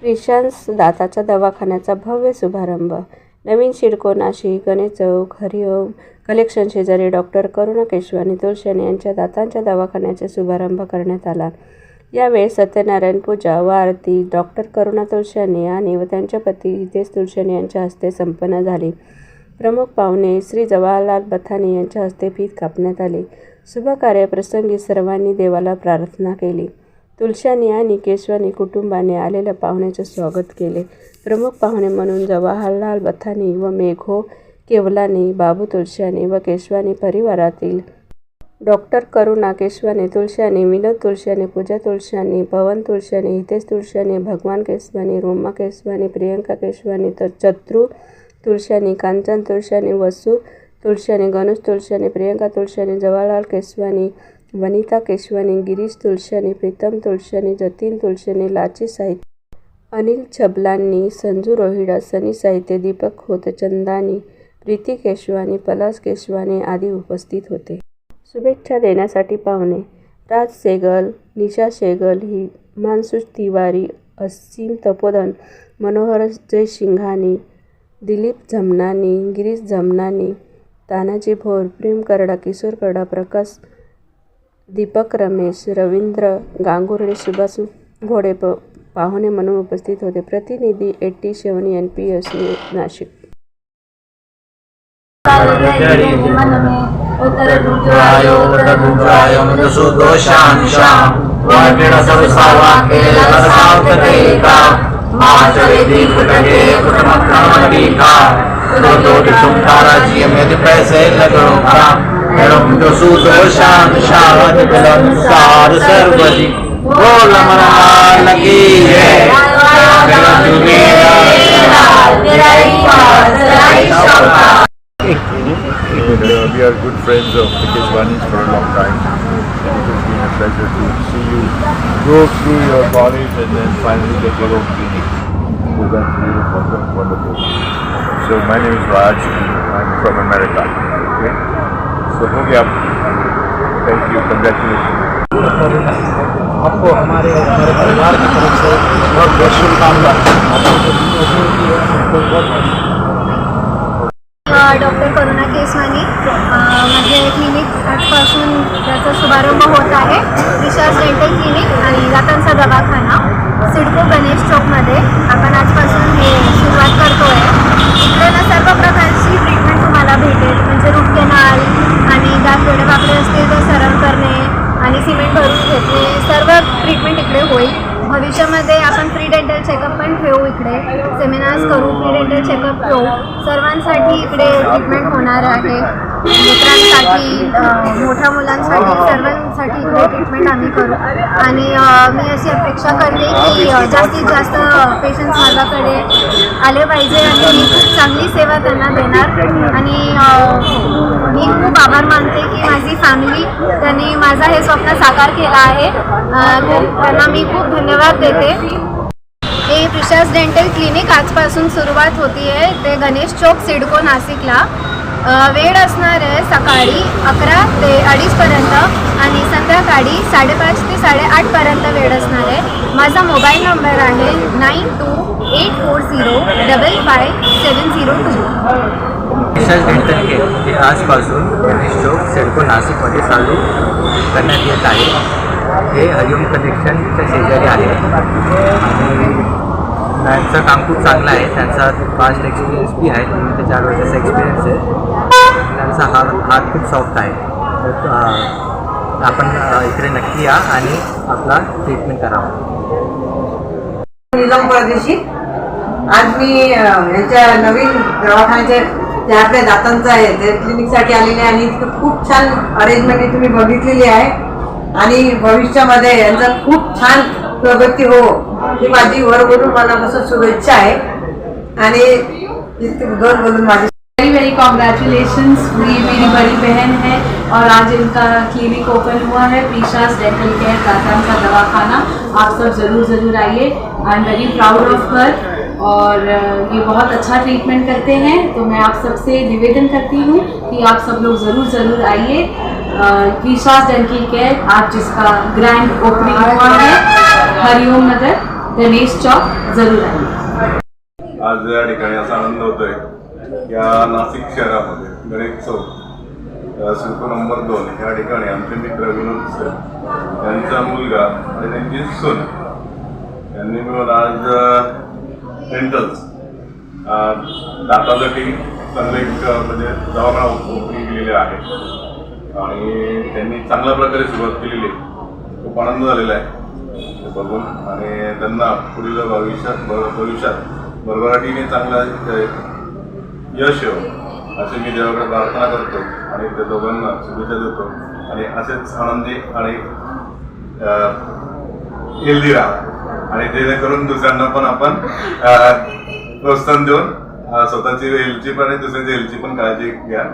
प्रिशांस दाताच्या दवाखान्याचा भव्य शुभारंभ. नवीन शिडको नाशिक गणेश चौक हरिओम कलेक्शन शेजारी डॉक्टर करुणा केशवानी तुळशानी यांच्या दातांच्या दवाखान्याचा शुभारंभ करण्यात आला. यावेळी सत्यनारायण पूजा व आरती डॉक्टर करुणा तुळशानी आणि व त्यांच्या पती हितेश तुळशानी यांच्या हस्ते संपन्न झाली. प्रमुख पाहुणे श्री जवाहरलाल बथाने यांच्या हस्ते फीत कापण्यात आली. शुभकार्यप्रसंगी सर्वांनी देवाला प्रार्थना केली. तुलशानी आणि केशवानी कुटुंबाने आलेल्या पाहुण्याचे स्वागत केले. प्रमुख पाहुणे म्हणून जवाहरलाल बथानी व मेघो केवलानी बाबू तुलशानी व केशवानी परिवारातील डॉक्टर करुणा केशवानी तुळशानी विनोद तुळशानी पूजा तुळशानी पवन तुळशानी हितेश तुळशानी भगवान केशवानी रोमा केशवानी प्रियंका केशवानी तर चत्रू तुळशानी कांचन तुळशानी वसू तुळशानी गणेश तुळशानी प्रियंका तुळशानी जवाहरलाल केशवानी वनिता केशवानी गिरीश तुळशानी प्रीतम तुळशानी जतीन तुळशानी लाची साहित्य अनिल छबलांनी संजू रोहिडा सनी साहित्य दीपक खोतचंदानी प्रीती केशवानी पलास केशवानी आदी उपस्थित होते. शुभेच्छा देण्यासाठी पाहुणे. राज सेगल निशा शेगल ही हिमांशु तिवारी असीम तपोधन मनोहर जय शिंघानी दिलीप झमनानी गिरीश झमनानी तानाजी भोर प्रेम करडा किशोर करडा प्रकाश दीपक रमेश रवींद्र गांगुर्डे सुभाष घोडे प पाहुणे म्हणून उपस्थित होते प्रतिनिधी eighty seven N P S Nashik उत्तरदुर्जोय उत्तरदुर्जोय मृदुसुदोषांशा वाकिडसविसावाकेलसावतदेका माचवेदी कुटगे कुटमक्रमणीका सुदोटि सुंकाराजियमेति पैसे लगोका एवं मृदुसुदोषांशा वतिबिलंसार सर्वदि बोल मनमान की है मेरा Jumeirah And uh, we are good friends of the Keshwanis for a long time. And it has been a pleasure to see you go through your college and then finally get your own clinic. So that's really wonderful. wonderful. So my name is Raj and I'm from America. तो हो गया. Thank you congratulation आपको हमारे और हमारे परिवार की तरफ से बहुत बहुत शुभकामना डॉक्टर करुणा केसवानी अ, माझे क्लिनिक आजपासून त्याचा शुभारंभ होत आहे. विशाल डेंटल क्लिनिक आणि दातांचा दवाखाना सिडको गणेश चौकमध्ये आपण आजपासून हे सुरुवात करतो आहे इकडे ना सर्व प्रकारची ट्रीटमेंट तुम्हाला भेटेल म्हणजे रुटकेनाल वेडेवाकडे तर सरळ करणे आणि सिमेंट भरून घेतले सर्व ट्रीटमेंट इकडे होईल. भविष्यामध्ये आपण फ्री डेंटल चेकअप पण ठेवू इकडे. सेमिनार्स करू फ्री डेंटल चेकअप ठेवू सर्वांसाठी इकडे ट्रीटमेंट होणार आहे. लेकरांसाठी मोठ्या मुलांसाठी सर्वांसाठी इकडे ट्रीटमेंट आम्ही करू. आणि मी अशी अपेक्षा करते की जास्तीत जास्त पेशंट्स माझ्याकडे आले पाहिजे आणि मी खूप चांगली सेवा त्यांना देणार. आणि मी खूप आभार मानते की माझी फॅमिली त्यांनी माझा हे स्वप्न साकार केला आहे. त्यांना मी खूप धन्यवाद देते. हे प्रिशास डेंटल क्लिनिक आजपासून सुरुवात होती आहे ते गणेश चौक सिडको नाशिकला. वेळ असणार आहे सकाळी अकरा ते अडीचपर्यंत आणि संध्याकाळी साडेपाच ते साडेआठपर्यंत वेळ असणार आहे. माझा मोबाईल नंबर आहे nine two eight four zero double five seven zero two. Vishal dental care हे आजपासून गणेश चौक नाशिकमध्ये चालू करण्यात येत आहे. हे हरिओम कनेक्शनच्या शेजारी आहे आणि त्यांचं काम खूप चांगलं आहे. त्यांचा फास्ट एक्सपिरियन्स बी आहे. तीन ते चार वर्षाचा एक्सपिरियन्स आहे. त्यांचा हात हात खूप सॉफ्ट आहे. आपण इकडे नक्की या आणि आपला ट्रीटमेंट करावा. निलम परदेशी. आज मी ह्याच्या नवीन दवाखान्याचे जे आपल्या दातांचं आहे ते क्लिनिकसाठी आलेले आहे आणि इतकं खूप छान अरेंजमेंट तुम्ही बघितलेली आहे. आणि भविष्यामध्ये यांचा खूप छान प्रगती हो ही माझी वरवरून मनापासून शुभेच्छा आहे. आणि माझी वेरी वेरी कॉन्ग्रेचुलेशंस ये मेरी बड़ी बहन है और आज इनका क्लिनिक ओपन हुआ है। पीशास डेंटल केयर दातान का दवाखाना। आप सब ज़रूर ज़रूर आइए। I am very proud of her और ये बहुत अच्छा ट्रीटमेंट करते हैं। तो मैं आप सबसे निवेदन करती हूँ कि आप सब लोग ज़रूर ज़रूर आइए। पीशास डेंटल केयर आज जिसका ग्रैंड ओपनिंग हुआ है, हरिओम नगर। गणेश चौक जरूर आहे. आज या ठिकाणी असा आनंद होतोय या नाशिक शहरामध्ये गणेश चौक नंबर दोन या ठिकाणी आमचे मित्र विनोद सर यांचा मुलगा आणि त्यांची सून यांनी मिळून आज डेंटल्स दातासाठी चांगलं एक म्हणजे दवाखाना ओपनिंग केलेले आहे. आणि त्यांनी चांगल्या प्रकारे सुरुवात केलेली आहे. खूप आनंद झालेला आहे. बघून आणि त्यांना पुढील भविष्यात भविष्यात भरभराटीने चांगला यश येऊ अशी मी देवाकडे प्रार्थना करतो आणि त्या दोघांना शुभेच्छा देतो. आणि असेच आनंदी आणि हेल्दी राहा आणि जेणेकरून दुसऱ्यांना पण आपण प्रोत्साहन देऊन स्वतःची हेल्थची पण आणि दुसऱ्यांची हेल्थची पण काळजी घ्या.